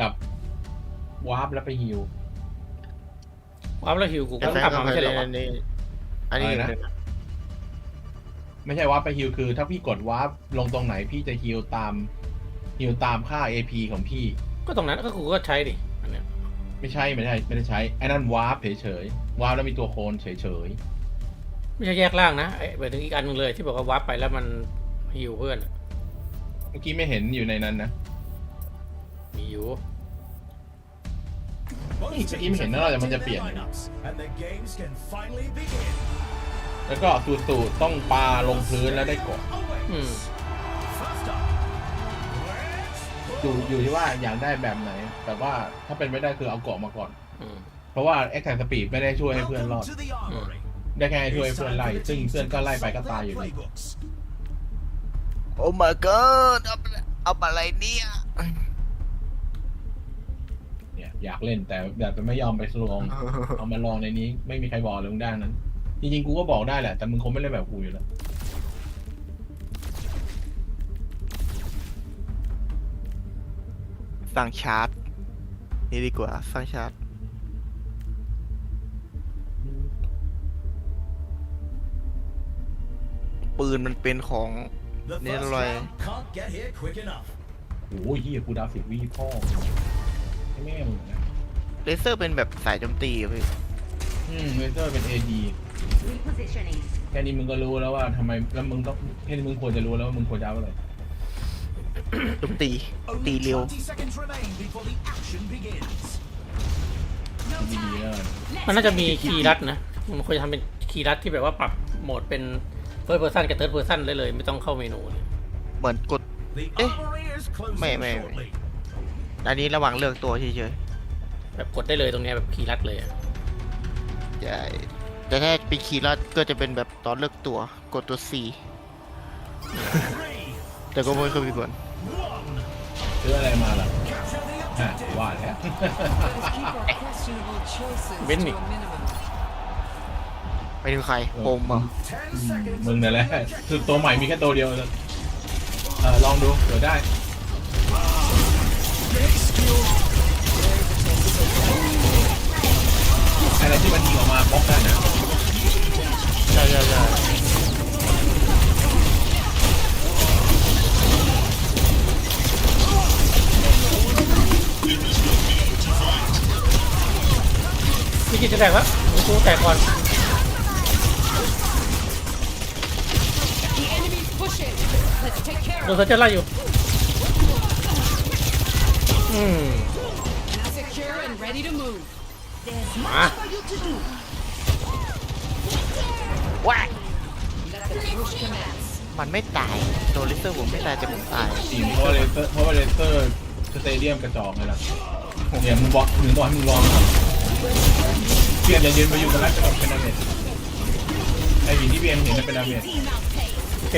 กับวาร์ปแล้วไปฮิว วาร์ปแล้วฮิวกูก็แต่ต้องแฟนกลับก็มาเคไม่ยใช่เหรเล่อนวะอันนี้ อันนี้อะไรนะหนึ่งอะไม่ใช่วาร์ปไปฮิวคือ ถ้าพี่กดวาร์ปลงตรงไหนพี่จะฮิวตามฮิวตามค่า AP ของพี่ ก็ตรงนั้นก็กูก็ใช้ดิอันเนี้ยไม่ใช่ไม่ใช่ไม่ได้ใช้ไอ้นั่นวาร์ปเฉยๆวาร์ปแล้วมีตัวโคนเฉยไม่ใช่แยกล่างนะไอ้ไปถึงอีกอันหนึงเลยที่บอกว่าวาร์ปไปแล้วมันฮิวเพื่อนอะๆเมื่อกี้ไม่เห็นอยู่ในนั้นนะมี อยู่เมื่อกี้ไม่เห็นนะแต่มันจะเปลี่ยน And the games can finally begin. แล้วก็สูตรๆต้องปาลงพื้นแล้วได้กดอืม First up, อยู่อยู่ที่ว่าอยากได้แบบไหน แต่ว่าถ้าเป็นไม่ได้คือเอาเกาะมาก่อนอืมเพราะว่าแอคแทนสปีดไม่ได้ช่วยให้เพื่อนรอด welcome to the armory. ได้แค่ให้ช่วยให้เพื่อนไล่ ซึ่งเพื่อนก็ไล่ไปก็ Check ตาย their อยู่ดี playbooks. โอ้ my god เอาเอาอะไรเนี่ย เนี่ยอยากเล่นแต่แบบไม่ยอมไปลอง เอามาลองในนี้ ไม่มีใครบอกเลยมึงได้นั้น จริงๆ กูก็บอกได้แหละ แต่มึงคงไม่เล่นแบบกูอยู่แล้วสั่งชาร์จนี่ดีกว่าสั่งชาร์จปืนมันเป็นของ The Near first line. round can't get here quick enough. โอ้ยเฮียกูดาวสิบวิพ่อ ให้แม่มึงนะเลเซอร์เป็นแบบสายโจมตีอะพี่อืมเลเซอร์เป็น AD Repositioning. แค่นี้มึงก็รู้แล้วว่าทำไมแล้วมึงต้องแค่นี้มึงควรจะรู้แล้วว่ามึงควรจะเอาอะไรโจมตี ตี Only เร็ว 20 seconds remain before the action begins. ดีๆแล้วกันมันน่าจะมีคีย์รัดนะ มันควรจะทำเป็นคีย์รัดที่แบบว่าปรับโหมดเป็น first person กับ third person ได้เลย ไม่ต้องเข้าเมนูเลยเหมือนกด The Eh. armory is closing Mẹ, mẹ, mẹ. shortly. อันนี้ระหว่างเลือกตัวเฉยแบบกดได้เลยตรงเนี้ยแบบคีย์รัดเลยอะๆใช่แต่ถ้าเป็นคีย์ลัดก็จะเป็นแบบตอนเลือกตัว กดตัว C Three, แต่ก็ไม่เคยมีผล one. ซื้ออะไรมาล่ะ Capture the อะ objective. ว่าแล้ว Keep our questionable choices Bên to đi. a minimum. ไปถึงใครผมเหรอะ Ten seconds. มึงนั่นแหละคือตัวใหม่มีแค่ตัวเดียวเลยเออลองดูเดี๋ยวได้ อะไรที่มันยิงออกมาบล็อกได้นะใช่ใช่ใช่พี่กิจจะแตกแล้วกูแตกก่อน The enemy's pushing. Let's take care โด of นเซอร์เจอร์ไล่อยู่ อืม it. Now secure and ready to move. มาว้า Let the push commence. มันไม่ตายตัวลิเซอร์ผมไม่ตายแต่ผมตายจริงเพราะว่าเลเซอร์เพราะว่าเลเซอร์สเตเดียมกระจอกไงล่ะเนี่ยมึงบอกถึงบอกให้มึงลองเปลี่ยนอย่ายืนไปอยู่กันแล้วจะแบบเป็นดาเมจไอ้หินที่เบียนเห็นมันเป็นดาเมจโอเค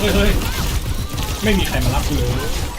เฮ้ยเฮ้ยไม่มีใครมารับกูเลย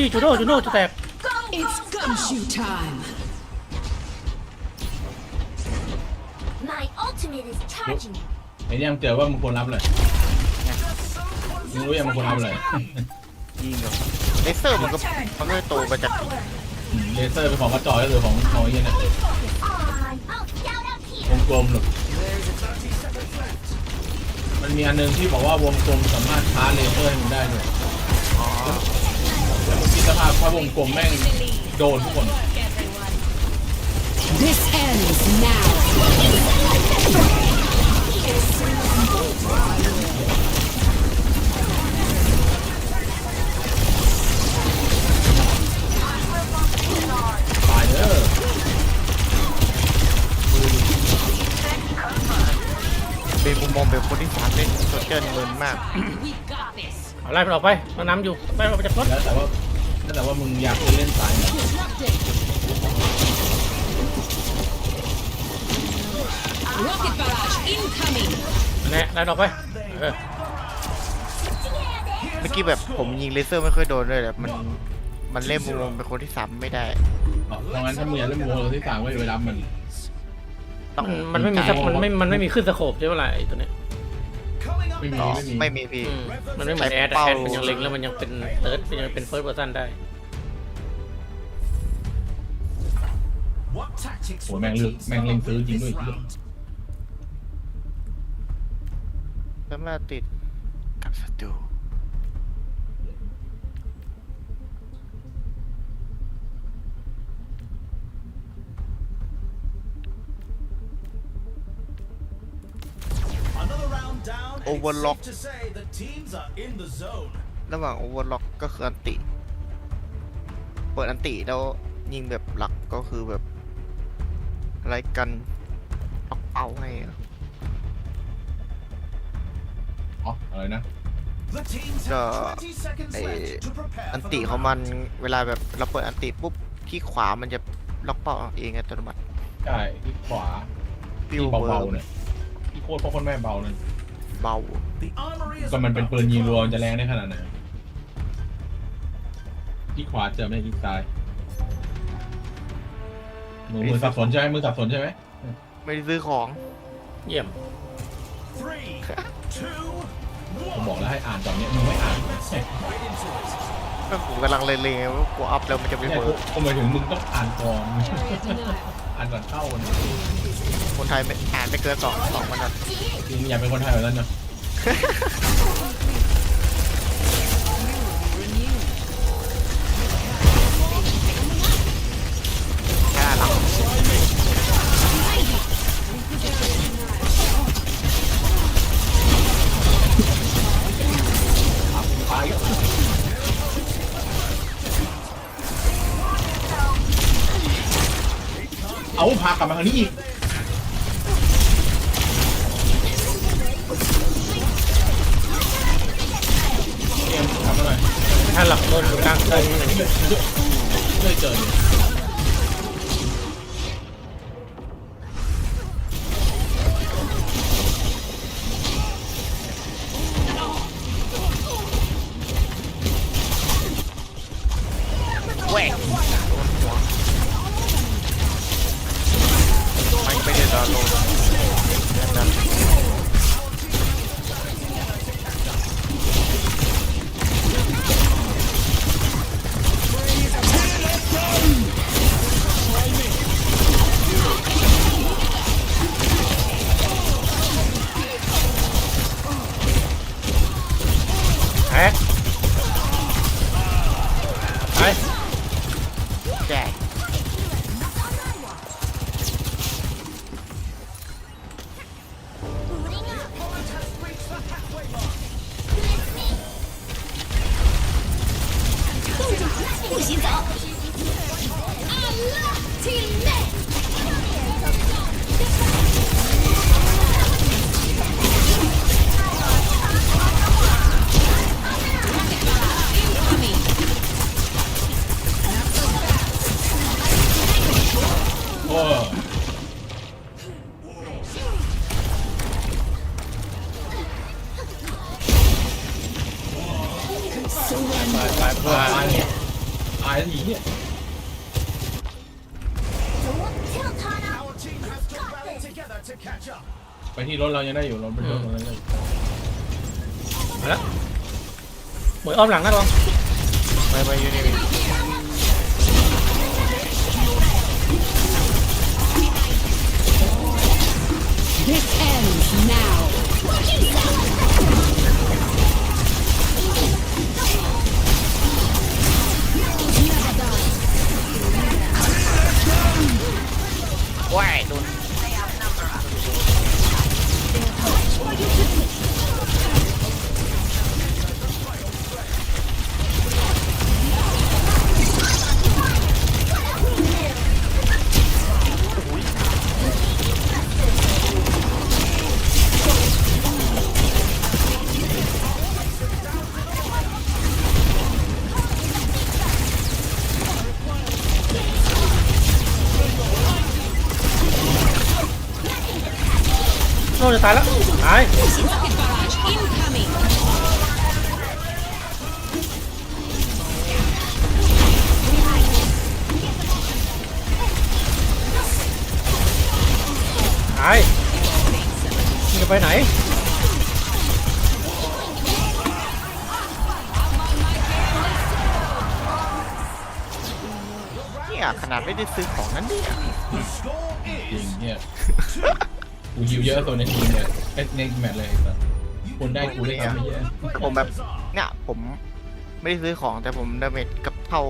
จูดี้จูโน่จูโน่จะแตก It's gumshoe time. My ultimate is charging. ไอ้เนี่ยมึงเจอว่ามึงควรรับเลยมึงรู้ยังมึงควรรับเลยยิงเหรอเลเซอร์มันก็มันก็โตมาจากอืมเลเซอร์เป็นของกระจอกก็คือของของไอ้เนี่ยนะ On. I'll shout out here. วงกลมหรอกมันมีอันหนึงที่บอกว่าวงกลมสามารถชาร์จเลเซอร์ให้มึงได้ด้วย แต่ผมคิสภาพถ้าวงกลมแม่งโดนทุกคน This ends now. ตายเด้อเป็นมุมมองแบบคนที่สามเป็นโซเชียลเงินมาก We got this. เอาไล่มันออกไปมันน้ำอยู่ไล่มันออกไปจากรถแล้วแต่ว่าแล้วแต่ว่ามึงอยากจะเล่นสายไหน Disrupted. Rocket barrage incoming. แน่ไล่มันออกไปเออเมื่อกี้แบบผมยิงเลเซอร์ไม่ค่อยโดนเลยแบบมันมันเล่นมุมมองเป็นคนที่สามไม่ได้ อ๋อเพราะงั้นถ้ามึงอยากเล่นโมโหที่สามก็เวลามัน ต้องมันมันไม่มีสักมันไม่มันไม่มีขึ้นสโคปใช่ไหมล่ะไอ้ตัวเนี้ย Coming up ไม่มีต่อไม่มีไม่มีพี่ อืมมันไม่เหมือนแอดอะใช้เป้า แอดมันยังเล็งแล้วมันยังเป็นเติร์ดมันยังเป็นเฟิร์สเพอร์ซันได้ What tactics โอ้ will แม่ง the เลือก teams แม่งเล็ง follow ซื้อจริง in ด้วย this round? สามารถติด round down, and Overlock. it's safe to say the teams are in the zone. ระหว่างโอเวอร์ล็อกก็คืออันติ เปิดอันติแล้วยิงแบบหลักก็คือแบบอะไรกันล็อกเป้าให้อะอ๋ออะไรนะ The teams ก็ have 20 seconds ไอ left to prepare อัน for ติ the ของมัน round. เวลาแบบเราเปิดอันติปุ๊บที่ขวามันจะล็อกเป้าเองอัตโนมัติใช่ที่ขวาฟิที่วเบอเบาร์ๆเนี่ยที่โคตรพ่อโคนแม่เบานั่น เบา The armory is ก็มันเป็น about ปืนยิงรัวมันจะแรงได้ขนาดไหนที่ขวาเจอไม่ได้ที่ซ้ายมึงมือสับสนใช่ไหมมือสับสนใช่ไหมไม่ได้ซื้อของเยี่ยม Three, two, ผมบอก one. แล้วให้อ่านตอนเนี้ยมึงไม่อ่าน แม่งผมกำลังเลงๆว่ากลัวอัพแล้วมันจะไม่เนี่ยเวิร์กกูหมายถึงมึงต้องอ่านก่อน Area denial. อ่านก่อนเข้านะคนไทยไม่อ่านไม่เกินสองสองวันนั้นจริงอย่าเป็นคนไทยแบบนั้นนะ เอาพากลับมาทางนี้อีกเตรียมกมาหน่อยถ้าหลักโดนกลางโดนเรื่อยเจออยู่แหวก รถเรายังได้อยู่เราไปที่รถเรายังได้อยู่มาแล้วหมวยอ้อมหลังนะลองไปไปอยู่นี่ This ends now. Never die. แหวกโดน ไปไหนเนี่ยขนาดไม่ได้ซื้อของนั้นเนี่ย The score จริง is เนี่ยกูฮิวเยอะตัวในทีมเลยเอ้ยในแมตช์เลยไอ้สัสคนได้กูได้ทำไม่เยอะแต่ผมแบบเนี่ยผมไม่ได้ซื้อของแต่ผมดาเมจกับเท่า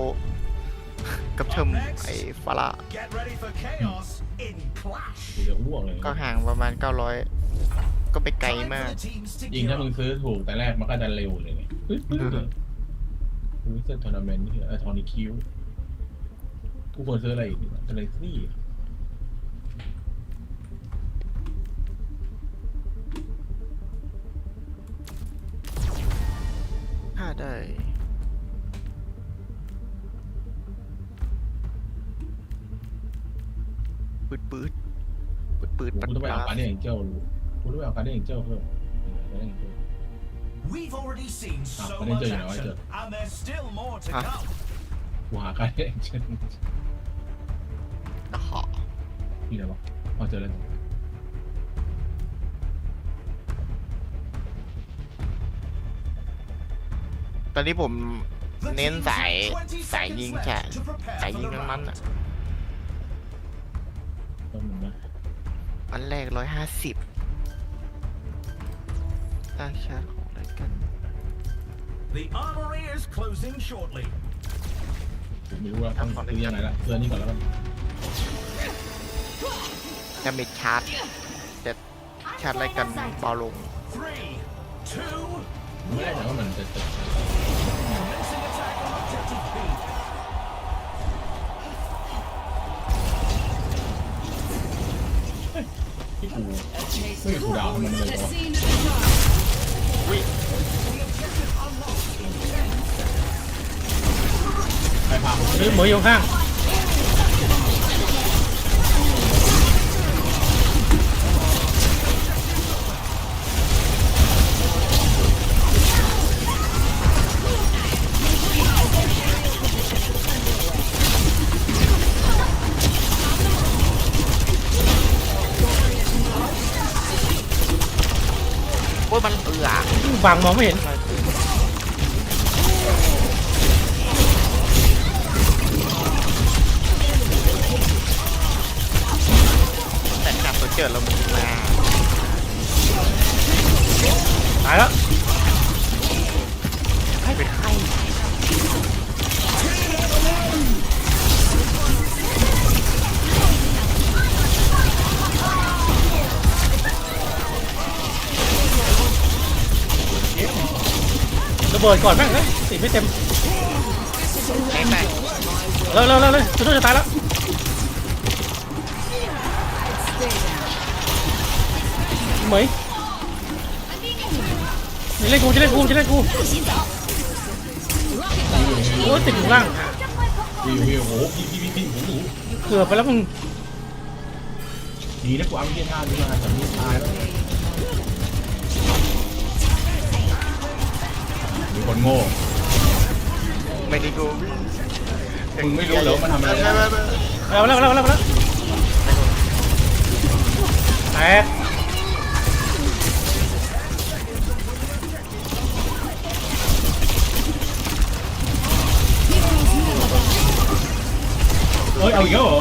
กับเทอมไอ้ฟารา get ready for chaos in clash. กูจะอ้วกเลยก็ห่างประมาณ 900 ก็ไปไกล Time มาก for the teams to จริง gear ถ้ามึง up. ซื้อถูกแต่แรกมันก็จะเร็วเลยไงปึ๊บปึ๊บเลยกูซื้อทัวร์นาเมนต์นี่เออทอนิคิวกูควรซื้ออะไรอีกอะไรซี่ถ้าได้ปืดปืดปืดปืดกูปัดต้องไปปเอาลาการ์เดียนเจ้า กูต้องไปเอาการ์เดียนเจ้าเพิ่มการ์เดียนเจ้า We've already seen Ah, so but much enjoy, you know, action, enjoy. and there's still more to Huh? come. กูหาการ์เดียนเจ้าอะฮะนี่อะไรวะพอเจอแล้วตอนนี้ผม The เน้น teams สาย have 20สายยิง seconds แฉะ left to prepare สาย for ยิง the ทั้งนั้น round. อะก็มึงนะอันแรกร้อยห้าสิบ ตั้งชาร์จของอะไรกัน The armory is closing shortly. ผมไม่รู้ว่าต้องซื้อยังไงละเสื้อนี่ก่อนแล้วกันดาเมจชาร์จแต่ชาร์จอะไรกันเบาลง Three, two, ไม่ได้แต่ว่ามันจะจะ commencing attack on objective B. ที่กูไม่มีกูดาวทำไมมันเลย The วะ scene of the ครพาผมหรือหมูอยู่ข้างโอ้ยมันเอือบังมองไม่เห็น ระเบิดก่อนแม่งเลยติดไม่เต็มแม่งแม่งเร็วเร็วเร็วเลยจะโดนจะตายแล้วเหมยจะเล่นกูจะเล่นกูจะเล่นกูโอ้ยติดอยู่ข้างล่างวิววิวโอ้โหพี่พี่พี่พี่โอ้โหเกือบไปแล้วมึงดีนะกูเอาไม่ใช่ท่านี้มาแต่นี่ตายแล้ว คนโง่ ไม่ได้กูมึงไม่รู้เหรอว่ามันทำอะไรไม่ได้ไม่ไม่เอาแล้วเอาแล้วเอาแล้วเอาแล้วแตกเฮ้ยเอาอีกแล้วเหรอ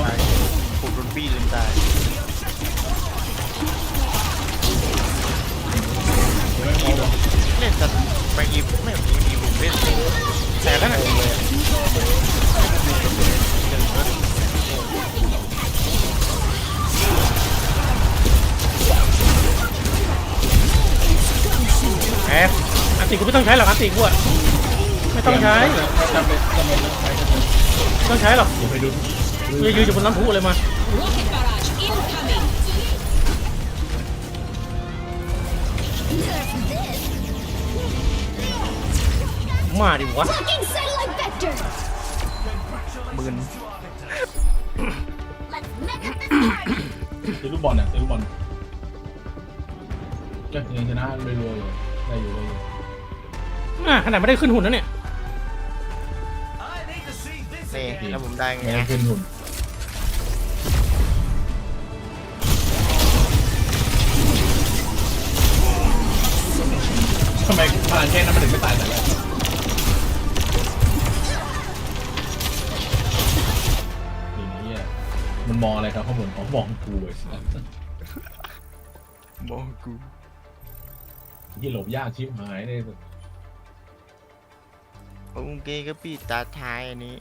ผมโดนบี้จนตายไม่เอาหรอกเล่นกัน ไปอีฟไม่มีมีผมเล่นแต่แล้วน่ะเลยแตกอันติกูไม่ต้องใช้หรอกอันติกูอะไม่ต้องใช้จำเป็นจำเป็นต้องใช้จำเป็นไม่ต้องใช้หรอกอย่าไปดูกูจะยืนอยู่บนน้ำพุเลยมา มาดิวะ Blocking satellite vector. หมื่น Let's make up this party. ซื้อลูกบอลน่ะซื้อลูกบอลก็ยังชนะรวยๆอยู่ได้อยู่ได้อยู่อะขนาดไม่ได้ขึ้นหุ่นนะเนี่ย I need to see this นี่ again. แล้วผมได้ไงไม่ได้ขึ้นหุ่น องอะไรครับข้างบนเขามองกูไอ้สัสมองกูยี่หลบยากชิบหายเลยโอเคก็ปีตาท้ายอันนี้